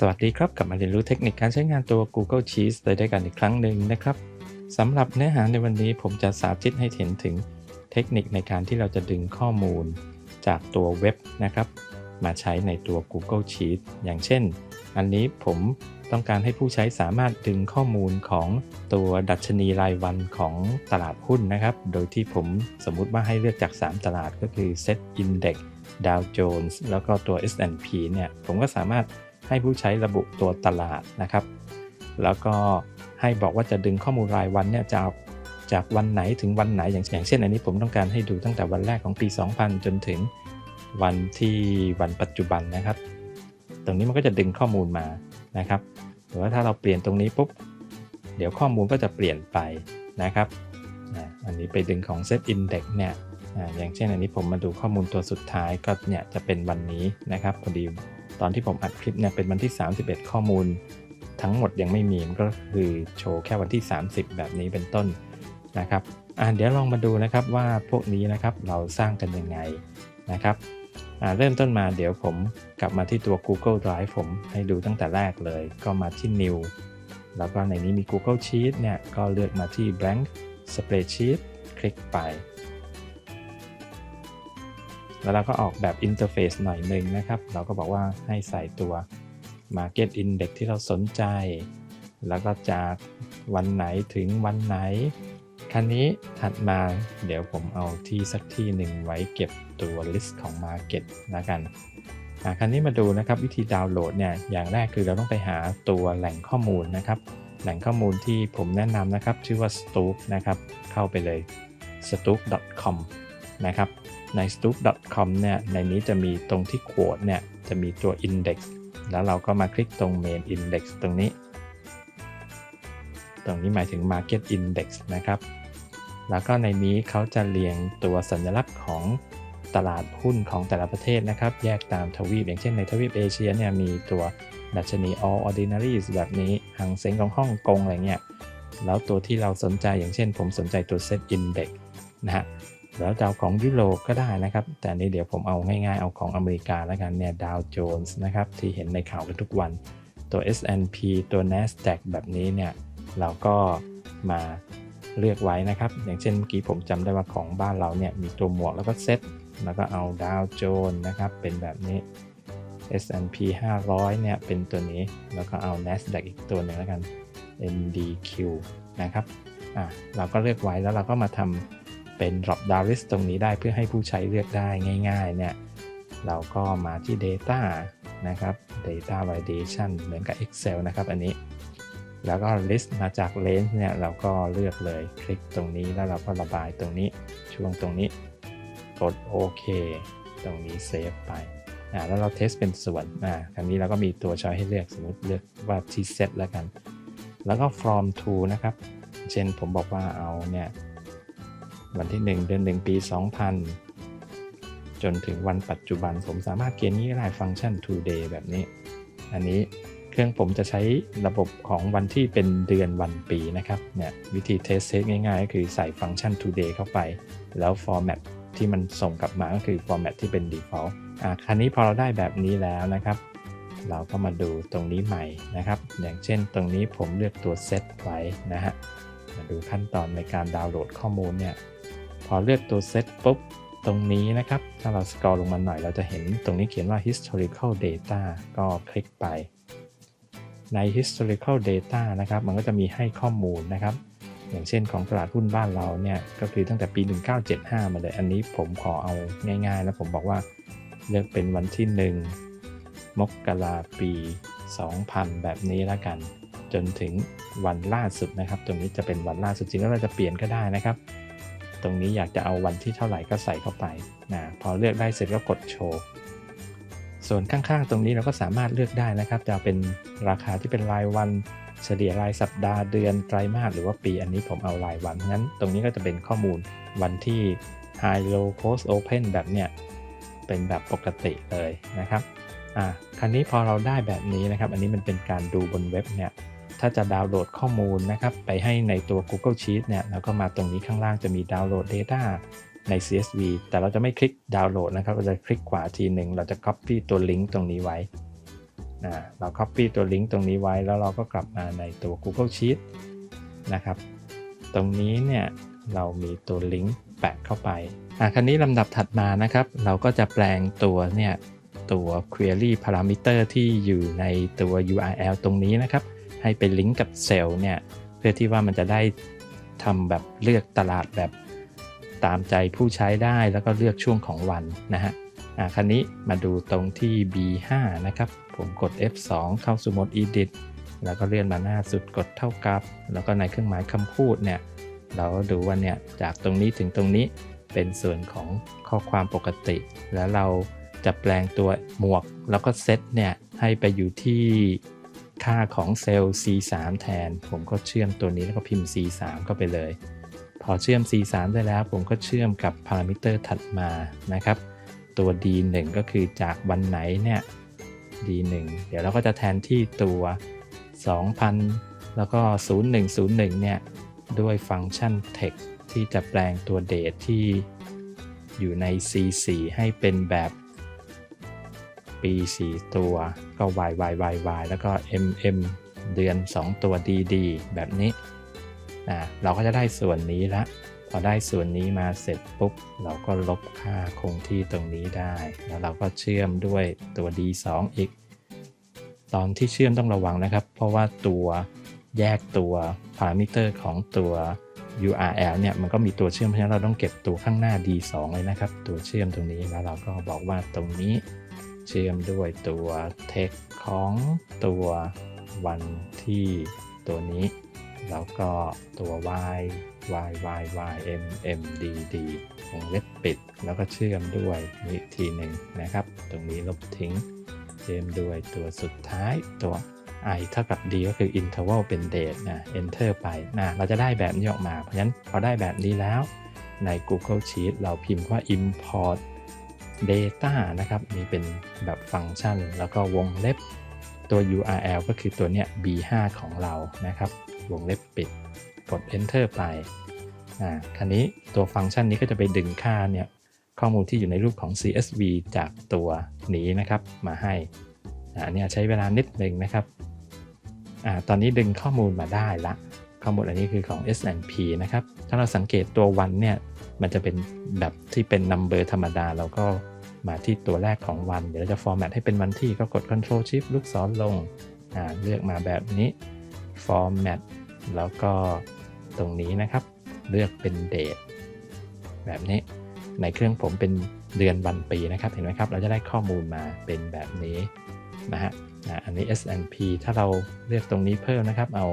สวัสดีครับกลับมาเรียนรู้เทคนิคการใช้งานตัว Google Sheets โดยด้วยกันอีกครั้งหนึ่งนะครับสำหรับเนื้อหาในวันนี้ผมจะสาธิตให้เห็นถึงเทคนิคในการที่เราจะดึงข้อมูลจากตัวเว็บนะครับ มาใช้ในตัว Google Sheets อย่างเช่น อันนี้ผมต้องการให้ผู้ใช้สามารถดึงข้อมูลของตัวดัชนีรายวันของตลาดหุ้นนะครับ โดยที่ผมสมมุติว่าให้เลือกจาก 3 ตลาดก็คือ Set Index Dow Jones แล้วก็ตัว S&P เนี่ย ผมก็สามารถ ให้ผู้ใช้ระบุตัวตลาดนะครับ แล้วก็ให้บอกว่าจะดึงข้อมูลรายวันเนี่ยจะเอาจากวันไหนถึงวันไหนอย่างอย่างเช่น อันนี้ผมต้องการให้ดูตั้งแต่วันแรกของปี 2000 จนถึงวันที่วันปัจจุบันนะครับ ตรงนี้มันก็จะดึงข้อมูลมานะครับหรือว่าถ้าเราเปลี่ยนตรงนี้ปุ๊บเดี๋ยวข้อมูลก็จะเปลี่ยนไปนะครับอันนี้ไปดึงของ Set Index เนี่ยอย่างเช่นอันนี้ผมมาดูข้อมูลตัวสุดท้ายก็เนี่ยจะเป็นวันนี้นะครับพอดี ตอนที่ผมอัดคลิปเนี่ยเป็นวันที่ 31 ข้อมูล ทั้งหมดยังไม่มีก็คือโชว์แค่วันที่ 30 แบบนี้เป็นต้นนะครับอ่าเดี๋ยวลองมาดูนะครับว่าพวกนี้นะครับเราสร้างกันยังไงนะครับอ่าเริ่มต้นมาเดี๋ยวผมกลับมาที่ตัว Google Drive ผมให้ดูตั้งแต่แรกเลย ก็มาที่ New แล้วก็ในนี้มี Google Sheet เนี่ยก็เลือกมาที่ Blank Spreadsheet คลิกไป แล้วเราก็ออกแบบอินเทอร์เฟซหน่อยหนึ่งนะครับ เราก็บอกว่าให้ใส่ตัว Market Index ที่เราสนใจ แล้วก็จากวันไหนถึงวันไหน คันนี้ถัดมาเดี๋ยวผมเอาที่สักที่หนึ่งไว้เก็บตัว list ของ Market แล้วกันคันนี้มาดูนะครับวิธีดาวน์โหลดเนี่ยอย่างแรกคือเราต้องไปหาตัวแหล่งข้อมูลนะครับ แหล่งข้อมูลที่ผมแนะนำนะครับ ชื่อว่า Stoop นะครับ เข้าไปเลย stoop.com นะครับใน stoop.com เนี่ยในนี้จะมีตรงที่ quote เนี่ยจะมีตัว index แล้วเราก็มาคลิกตรง main index ตรงนี้ ตรงนี้หมายถึง market index นะครับ แล้วก็ในนี้เขาจะเรียงตัวสัญลักษณ์ของตลาดหุ้นของแต่ละประเทศนะครับ แยกตามทวีป อย่างเช่นในทวีปเอเชียเนี่ยมีตัวดัชนี all ordinaries แบบนี้หางเซ็งของฮ่องกงอะไรเงี้ยแล้วตัวที่เราสนใจอย่างเช่น ผมสนใจตัว set index นะฮะ แล้วจะเอาของยุโรปก็ได้นะครับ แต่นี้เดี๋ยวผมเอาง่ายๆ เอาของอเมริกาแล้วกันเนี่ยดาวโจนส์นะครับที่เห็นในข่าวกันทุกวัน ตัว S&P ตัว NASDAQ แบบนี้เนี่ยเราก็มาเลือกไว้นะครับ อย่างเช่นเมื่อกี้ผมจำได้ว่าของบ้านเราเนี่ยมีตัวหมวกแล้วก็เซตแล้วก็เอาดาวโจนส์นะครับเป็นแบบนี้ S&P 500 เนี่ยเป็นตัวนี้แล้วก็เอา NASDAQ อีกตัวหนึ่งแล้วกัน NDQ นะครับอะเราก็เลือกไว้แล้วเราก็มาทำ เป็น drop down list ตรงนี้ได้เพื่อให้ผู้ใช้เลือกได้ง่ายๆเนี่ยเราก็มาที่ data นะครับ data validation เหมือนกับ Excel นะครับอันนี้ แล้วก็ list มาจาก range เนี่ยเราก็เลือกเลยคลิกตรงนี้แล้วเราก็ระบายตรงนี้ช่วงตรงนี้กดโอเคตรงนี้เซฟไปอ่าแล้วเราเทสเป็นส่วนอ่าครั้นี้เราก็มีตัวช้อยให้เลือกสมมติเลือกว่าที่ set แล้วกัน แล้วก็ from to นะครับ เช่นผมบอกว่าเอาเนี่ย วันที่ 1 เดือน 1 ปี 2000 จนถึงวันปัจจุบันผมสามารถเขียนนี้ได้ฟังก์ชัน today แบบนี้ อันนี้เครื่องผมจะใช้ระบบของวันที่เป็นเดือนวันปีนะครับเนี่ยวิธีเทสเซตง่ายๆ ก็คือใส่ฟังก์ชัน today เข้าไป แล้ว format ที่มันส่งกลับมาก็คือ format ที่เป็น default อะคันนี้พอเราได้แบบนี้แล้วนะครับ เราก็มาดูตรงนี้ใหม่นะครับ อย่างเช่นตรงนี้ผมเลือกตัว set ไว้นะฮะมาดูขั้นตอนในการดาวน์โหลดข้อมูลเนี่ย พอเลือกตัวเซตปุ๊บตรงนี้นะครับ ถ้าเราสกรอลงมาหน่อยเราจะเห็นตรงนี้เขียนว่า historical data ก็คลิกไป ใน historical data นะครับ มันก็จะมีให้ข้อมูลนะครับ อย่างเช่นของตลาดหุ้นบ้านเราเนี่ย ก็คือตั้งแต่ปี 1975 มาเลย อันนี้ผมขอเอาง่ายๆ แล้วผมบอกว่าเลือกเป็นวันที่ 1 มกราปี 2000 แบบนี้แล้วกัน จนถึงวันล่าสุดนะครับ ตรงนี้จะเป็นวันล่าสุดจริงแล้วเราจะเปลี่ยนก็ได้นะครับ ตรงนี้อยากจะเอาวันที่เท่าไหร่ก็ใส่เข้าไปนะพอเลือกได้เสร็จก็กดโชว์ ส่วนข้างๆ ตรงนี้เราก็สามารถเลือกได้นะครับ จะเป็นราคาที่เป็นรายวันเฉลี่ยรายสัปดาห์เดือนไตรมาสหรือว่าปีอันนี้ผมเอารายวันงั้น ตรงนี้ก็จะเป็นข้อมูลวันที่ high low close open แบบเนี้ยเป็นแบบปกติเลยนะครับอ่าครั้นี้พอเราได้แบบนี้นะครับ อันนี้มันเป็นการดูบนเว็บเนี่ย ถ้าจะดาวน์โหลดข้อมูลนะครับ ไปให้ในตัว Google Sheet เนี่ยเราก็มาตรงนี้ข้างล่างจะมีดาวน์โหลด Data ใน CSV แต่เราจะไม่คลิกดาวน์โหลดนะครับ เราจะคลิกขวาทีหนึ่ง เราจะ Copy ตัวลิงก์ตรงนี้ไว้อ่าเรา Copy ตัวลิงก์ตรงนี้ไว้ แล้วเราก็กลับมาในตัว Google Sheet นะครับ ตรงนี้เนี่ยเรามีตัวลิงก์แปะเข้าไป อะ คราวนี้ลำดับถัดมานะครับ เราก็จะแปลงตัวเนี่ยตัว query parameter ที่อยู่ในตัว URL ตรงนี้นะครับ ให้เป็นลิงก์กับเซลล์เนี่ยเพื่อที่ว่ามันจะได้ทำแบบเลือกตลาดแบบตามใจผู้ใช้ได้แล้วก็เลือกช่วงของวันนะฮะอะคราวนี้มาดูตรงที่ B5 นะครับ ผมกด F2 เข้าสู่โหมด Edit แล้วก็เลื่อนมาหน้าสุดกดเท่ากับ แล้วก็ในเครื่องหมายคำพูดเนี่ยเราดูว่าเนี่ยจากตรงนี้ถึงตรงนี้เป็นส่วนของข้อความปกติ แล้วเราจะแปลงตัวหมวก แล้วก็เซตเนี่ยให้ไปอยู่ที่ ค่าของเซลล์ C3 แทน ผมก็เชื่อมตัวนี้แล้วก็พิมพ์ C3 เข้าไปเลย พอเชื่อม C3 ได้แล้ว ผมก็เชื่อมกับพารามิเตอร์ถัดมานะครับ ตัว D1 ก็คือจากวันไหนเนี่ย D1 เดี๋ยวเราก็จะแทนที่ตัว 2,000 แล้วก็ 0101 เนี่ย ด้วยฟังก์ชัน text ที่จะแปลงตัว date ที่อยู่ใน C4 ให้เป็นแบบ ปี 4 ตัว ก็ y y y y แล้วก็ mm เดือน 2 ตัว dd แบบนี้อ่าเราก็จะได้ส่วนนี้ละ พอได้ส่วนนี้มาเสร็จปุ๊บ เราก็ลบค่าคงที่ตรงนี้ได้ แล้วเราก็เชื่อมด้วยตัว d2 อีก ตอนที่เชื่อมต้องระวังนะครับ เพราะว่าตัวแยกตัวพารามิเตอร์ของตัว URL เนี่ยมันก็มีตัวเชื่อมเพราะฉะนั้นเราต้องเก็บตัวข้างหน้า d2 เลยนะครับ ตัวเชื่อมตรงนี้แล้วเราก็บอกว่าตรงนี้ เชื่อมด้วยตัว text ของตัววันที่ตัวนี้ แล้วก็ตัว y y y y m m d d วงเล็บปิด แล้วก็เชื่อมด้วยอีกทีหนึ่งนะครับ ตรงนี้ลบทิ้ง เชื่อมด้วยตัวสุดท้ายตัว i เท่ากับ d ก็คือ interval เป็น date นะ enter ไปนะเราจะได้แบบนี้ออกมา เพราะฉะนั้นพอได้แบบนี้แล้วใน Google Sheet เราพิมพ์ว่า import data นะครับมีเป็นแบบฟังก์ชัน แล้วก็วงเล็บตัว URL ก็คือตัวเนี้ย b5 ของเรานะครับ วงเล็บปิด กด enter ไปอ่าคราวนี้ตัวฟังก์ชันนี้ก็จะไปดึงค่าเนี่ยข้อมูลที่อยู่ในรูปของ CSV จากตัวนี้นะครับมาให้อ่าอันนี้ใช้เวลานิดหนึ่งนะครับอ่าตอนนี้ดึงข้อมูลมาได้ละ ข้อมูลอันนี้คือของ S&P นะครับ ถ้าเราสังเกตตัววันเนี่ย มันจะเป็นแบบที่เป็น number ธรรมดาเราก็มาที่ตัวแรกของวัน เดี๋ยวเราจะ format ให้เป็นวันที่ก็กด Ctrl Shift ลูกศรลงเลือกมาแบบนี้ format แล้วก็ตรงนี้นะครับ เลือกเป็น date แบบนี้ ในเครื่องผมเป็นเดือนวันปีนะครับ เห็นไหมครับ เราจะได้ข้อมูลมาเป็นแบบนี้นะฮะอันนี้ S&P ถ้าเราเลือกตรงนี้เพิ่มนะครับ เอา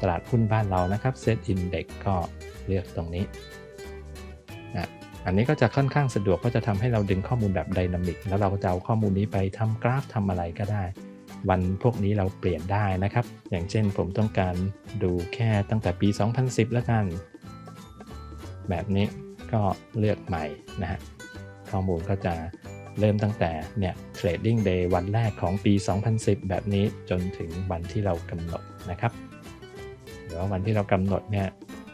ตลาดหุ้นบ้านเรานะครับ Set Index ก็เลือกตรงนี้ อันนี้ก็จะค่อนข้างสะดวกก็จะทำให้เราดึงข้อมูลแบบไดนามิกแล้วเราก็จะเอาข้อมูลนี้ไปทำกราฟทำอะไรก็ได้ วันพวกนี้เราเปลี่ยนได้นะครับ อย่างเช่นผมต้องการดูแค่ตั้งแต่ปี 2010 แล้วกัน แบบนี้ก็เลือกใหม่นะฮะข้อมูลก็จะเริ่มตั้งแต่เนี่ย trading day วันแรกของปี 2010 แบบนี้จนถึงวันที่เรากำหนดนะครับหรือว่าวันที่เรากำหนดเนี่ย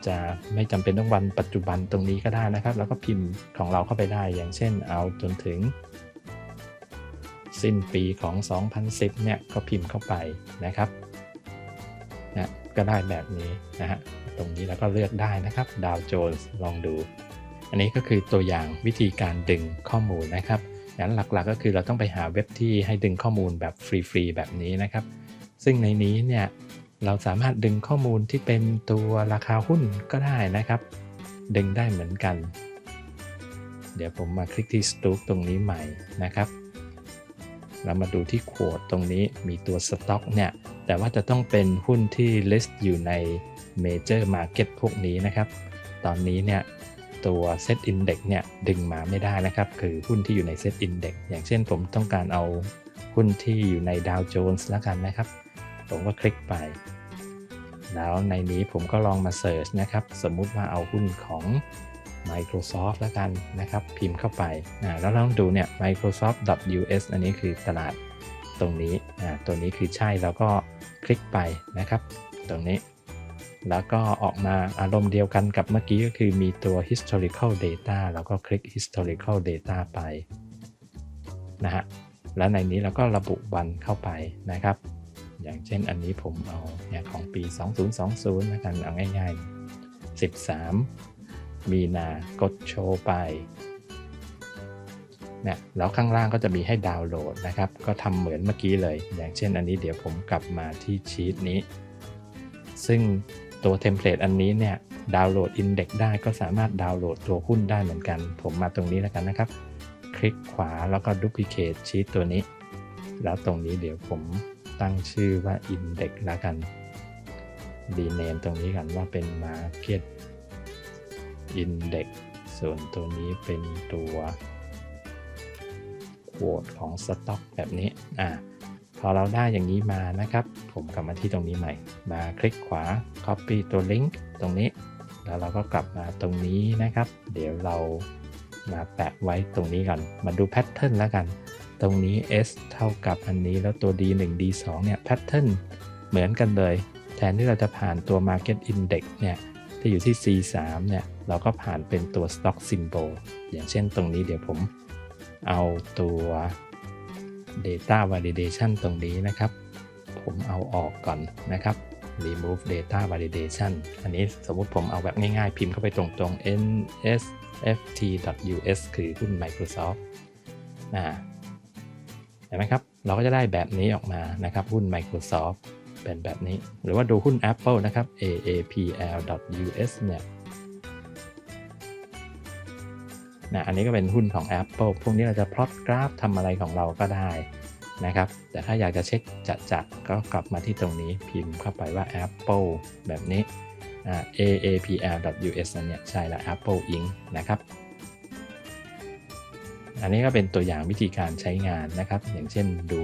จะไม่จำเป็นต้องวันปัจจุบันตรงนี้ก็ได้นะครับ แล้วก็พิมพ์ของเราเข้าไปได้อย่างเช่นเอาจนถึง สิ้นปีของ 2010 เนี่ยก็พิมพ์เข้าไปนะครับนะก็ได้แบบนี้นะฮะตรงนี้แล้วก็เลือกได้นะครับดาวโจนส์ลองดู อันนี้ก็คือตัวอย่างวิธีการดึงข้อมูลนะครับอย่างหลักๆก็คือเราต้องไปหาเว็บที่ให้ดึงข้อมูลแบบฟรีๆแบบนี้นะครับ ซึ่งในนี้เนี่ย เราสามารถดึงข้อมูลที่เป็นตัวราคาหุ้นก็ได้นะครับ ดึงได้เหมือนกัน เดี๋ยวผมมาคลิกที่ s t o กตรงนี้ใหม่นะครับ เรามาดูที่โคดตรงนี้มีตัวสต็อกเนี่ย แต่ว่าจะต้องเป็นหุ้นที่ list อยู่ใน major market พวกนี้นะครับ ตอนนี้เนี่ยตัว set index เนี่ยดึงมาไม่ได้นะครับ คือหุ้นที่อยู่ใน set index อย่างเช่นผมต้องการเอาหุ้นที่อยู่ใน Dow Jones แล้วกันนะครับ ผมก็คลิกไป แล้วในนี้ผมก็ลองมา search นะครับ สมมุติว่าเอาหุ้นของ Microsoft แล้วกันนะครับ พิมพ์เข้าไปนะแล้วเราต้องดูเนี่ย Microsoft.us อันนี้คือตลาดตรงนี้อ่าตัวนี้คือใช่แล้วก็คลิกไปนะครับ ตรงนี้ แล้วก็ออกมาอารมณ์เดียวกันกับเมื่อกี้ก็คือมีตัว historical data แล้วก็คลิก historical data ไปนะฮะแล้วในนี้เราก็ระบุวันเข้าไปนะครับ อย่างเช่นอันนี้ผมเอาเนี่ยของปี 2020นะกันเอาง่าย ๆ 13 มีนากดโชว์ไปเนี่ยแล้วข้างล่างก็จะมีให้ดาวน์โหลดนะครับ ก็ทำเหมือนเมื่อกี้เลย อย่างเช่นอันนี้เดี๋ยวผมกลับมาที่ชีตนี้ ซึ่งตัวเทมเพลตอันนี้เนี่ยดาวน์โหลดอินเด็กได้ก็สามารถดาวน์โหลดตัวหุ้นได้เหมือนกัน ผมมาตรงนี้แล้วกันนะครับ คลิกขวาแล้วก็ดูพิเคทชีตตัวนี้ แล้วตรงนี้เดี๋ยวผม ตั้งชื่อว่า Index แล้วกันดีเนมตรงนี้กันว่าเป็น Market Index ส่วนตัวนี้เป็นตัวโหวตของ Stock แบบนี้อ่าพอเราได้อย่างนี้มานะครับ ผมกลับมาที่ตรงนี้ใหม่ มาคลิกขวา Copy ตัว Link ตรงนี้ แล้วเราก็กลับมาตรงนี้นะครับ เดี๋ยวเรามาแปะไว้ตรงนี้กันมาดูแพทเทิร์นแล้วกัน ตรงนี้ S เท่ากับอันนี้แล้วตัว D1 D2 เนี่ยแพทเทิร์นเหมือนกันเลย แทนที่เราจะผ่านตัว Market Index เนี่ยที่อยู่ที่ C3 เนี่ยเราก็ผ่านเป็นตัว Stock Symbol อย่างเช่นตรงนี้เดี๋ยวผมเอาตัว Data Validation ตรงนี้นะครับ ผมเอาออกก่อนนะครับ remove data validation อันนี้สมมุติผมเอาแบบง่ายๆ พิมพ์เข้าไปตรงๆ nsft.us คือหุ้น Microsoft นะเห็นไหมครับ เราก็จะได้แบบนี้ออกมานะครับหุ้น Microsoft เป็นแบบนี้ หรือว่าดูหุ้น Apple นะครับ aapl.us เนี่ยนะอันนี้ก็เป็นหุ้นของ Apple พวกนี้เราจะพลอตกราฟทำอะไรของเราก็ได้นะครับ แต่ถ้าอยากจะเช็คจัดจัดก็กลับมาที่ตรงนี้พิมพ์เข้าไปว่า Apple แบบนี้ aapl.us เนี่ยใช่ละ Apple Inc. นะครับ อันนี้ก็เป็นตัวอย่างวิธีการใช้งานนะครับ อย่างเช่นดู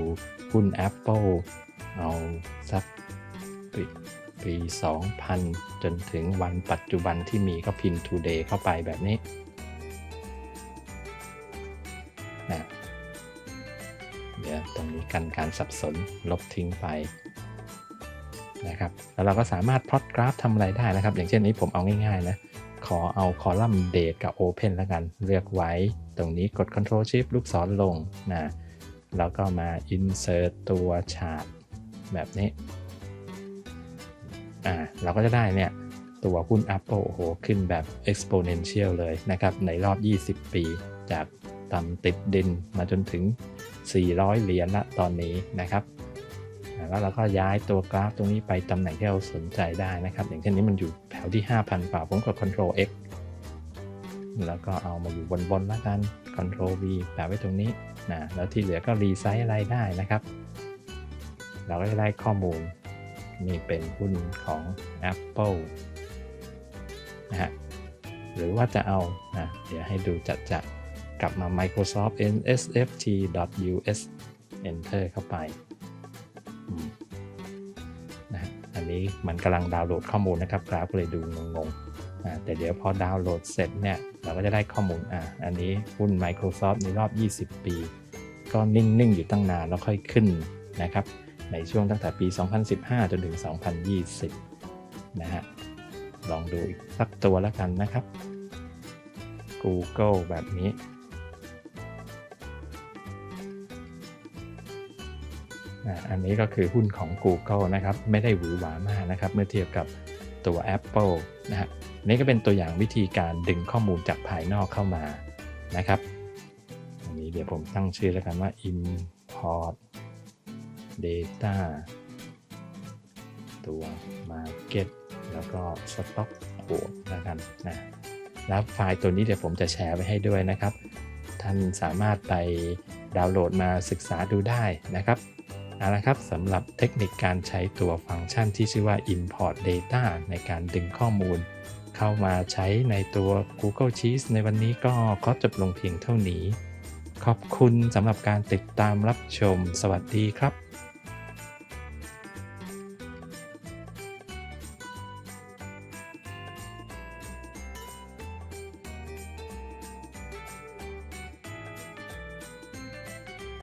หุ้น Apple เอาสักปีปี 2000 จนถึงวันปัจจุบันที่มีก็พิมพ์ today เข้าไปแบบนี้นะเดี๋ยวตรงนี้กันการสับสนลบทิ้งไปนะครับแล้วเราก็สามารถพลอตกราฟทำอะไรได้นะครับ อย่างเช่นนี้ผมเอาง่ายๆนะ ขอเอาคอลัมน์ date กับ open แล้วกัน เลือกไว้ ตรงนี้กด control shift ลูกศรลงนะแล้วก็มา insert ตัว chart แบบนี้อ่าเราก็จะได้เนี่ย ตัวหุ้น Apple โอ้โห ขึ้นแบบ exponential เลยนะครับ ในรอบ 20 ปี จากต่ำติดดินมาจนถึง 400 เหรียญละตอนนี้นะครับ แล้วเราก็ย้ายตัวกราฟตรงนี้ไปตำแหน่งที่เราสนใจได้นะครับ อย่างเช่นนี้มันอยู่แถวที่ 5,000กว่าผมกด Ctrl X แล้วก็เอามาอยู่บนๆแล้วกัน Ctrl V แปะไว้ตรงนี้นะแล้วที่เหลือก็รีไซส์อะไรได้นะครับ เราก็จะได้ข้อมูลนี่เป็นหุ้นของ Apple นะฮะหรือว่าจะเอานะเดี๋ยวให้ดูจัดจะกลับมา Microsoft nsft.us enter เข้าไป นี้มันกำลังดาวน์โหลดข้อมูลนะครับกราฟเลยดูงงๆแต่เดี๋ยวพอดาวน์โหลดเสร็จเนี่ยเราก็จะได้ข้อมูลอะอันนี้หุ้น Microsoft ในรอบ 20 ปี ก็นิ่ง ๆ อยู่ตั้งนานแล้วค่อยขึ้นนะครับในช่วงตั้งแต่ปี 2015 จนถึง 2020 นะฮะ ลองดูอีกสักตัวแล้วกันนะครับ Google แบบนี้ อันนี้ก็คือหุ้นของ Google นะครับ ไม่ได้หวือหวามากนะครับ เมื่อเทียบกับตัว Apple นะฮะนี่ก็เป็นตัวอย่างวิธีการดึงข้อมูลจากภายนอกเข้ามานะครับอันนี้เดี๋ยวผมตั้งชื่อแล้วกันว่า import data ตัว market แล้วก็ stock quote แล้วกันนะแล้วไฟล์ตัวนี้เดี๋ยวผมจะแชร์ไว้ให้ด้วยนะครับ ท่านสามารถไปดาวน์โหลดมาศึกษาดูได้นะครับ เอาละครับสำหรับเทคนิคการใช้ตัวฟังก์ชันที่ชื่อว่า import data ในการดึงข้อมูล เข้ามาใช้ในตัว Google Sheets ในวันนี้ก็ขอจบลงเพียงเท่านี้ ขอบคุณสำหรับการติดตามรับชม สวัสดีครับ